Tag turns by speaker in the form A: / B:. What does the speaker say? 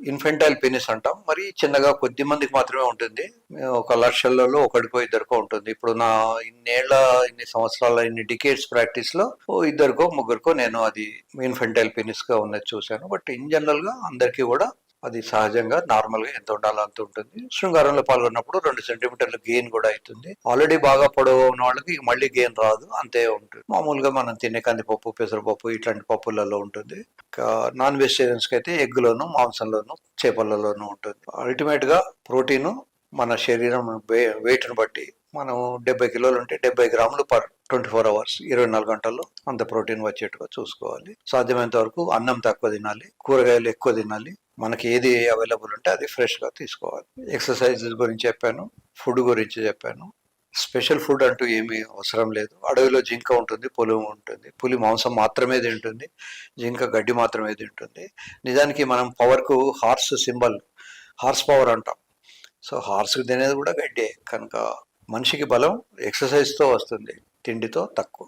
A: Infantile penis అంటాం. మరి చిన్నగా కొద్ది మందికి మాత్రమే ఉంటుంది. ఒక లక్షలలో ఒకటికో ఇద్దరికో ఉంటుంది. ఇప్పుడు నా ఇన్నేళ్ళ ఇన్ని సంవత్సరాల ఇన్ని డికేట్స్ ప్రాక్టీస్లో ఓ ఇద్దరికో ముగ్గురికో నేను అది ఇన్ఫెంటైల్ పెనిస్గా ఉన్నది చూశాను. బట్ ఇన్ జనరల్గా అందరికీ కూడా అది సహజంగా నార్మల్గా ఎంత ఉండాలో అంత ఉంటుంది. శృంగారంలో పాల్గొన్నప్పుడు రెండు సెంటీమీటర్ల గెయిన్ కూడా అవుతుంది. ఆల్రెడీ బాగా పొడవు ఉన్న వాళ్ళకి మళ్ళీ గెయిన్ రాదు. అంతే ఉంటుంది. మామూలుగా మనం తినే కందిపప్పు పెసరపప్పు ఇట్లాంటి పప్పులలో ఉంటుంది. నాన్ వెజిటేరియన్స్కి అయితే ఎగ్లోను మాంసంలోను చేపలలోనూ ఉంటుంది. అల్టిమేట్గా ప్రోటీన్ మన శరీరం వెయిట్ని బట్టి మనం డెబ్బై కిలోలు ఉంటే డెబ్బై గ్రాములు పర్ ట్వంటీ ఫోర్ అవర్స్ ఇరవై నాలుగు గంటల్లో అంత ప్రోటీన్ వచ్చేట్టుగా చూసుకోవాలి. సాధ్యమైనంత వరకు అన్నం తక్కువ తినాలి కూరగాయలు ఎక్కువ తినాలి మనకి ఏది అవైలబుల్ ఉంటే అది ఫ్రెష్గా తీసుకోవాలి. ఎక్సర్సైజెస్ గురించి చెప్పాను ఫుడ్ గురించి చెప్పాను. స్పెషల్ ఫుడ్ అంటూ ఏమీ అవసరం లేదు. అడవిలో జింక ఉంటుంది పులి ఉంటుంది. పులి మాంసం మాత్రమే తింటుంది జింక గడ్డి మాత్రమే తింటుంది. నిజానికి మనం పవర్కు హార్స్ సింబల్ హార్స్ పవర్ అంటాం. సో హార్స్కి తినేది కూడా గడ్డే. కనుక మనిషికి బలం ఎక్సర్సైజ్తో వస్తుంది తిండితో తక్కువ.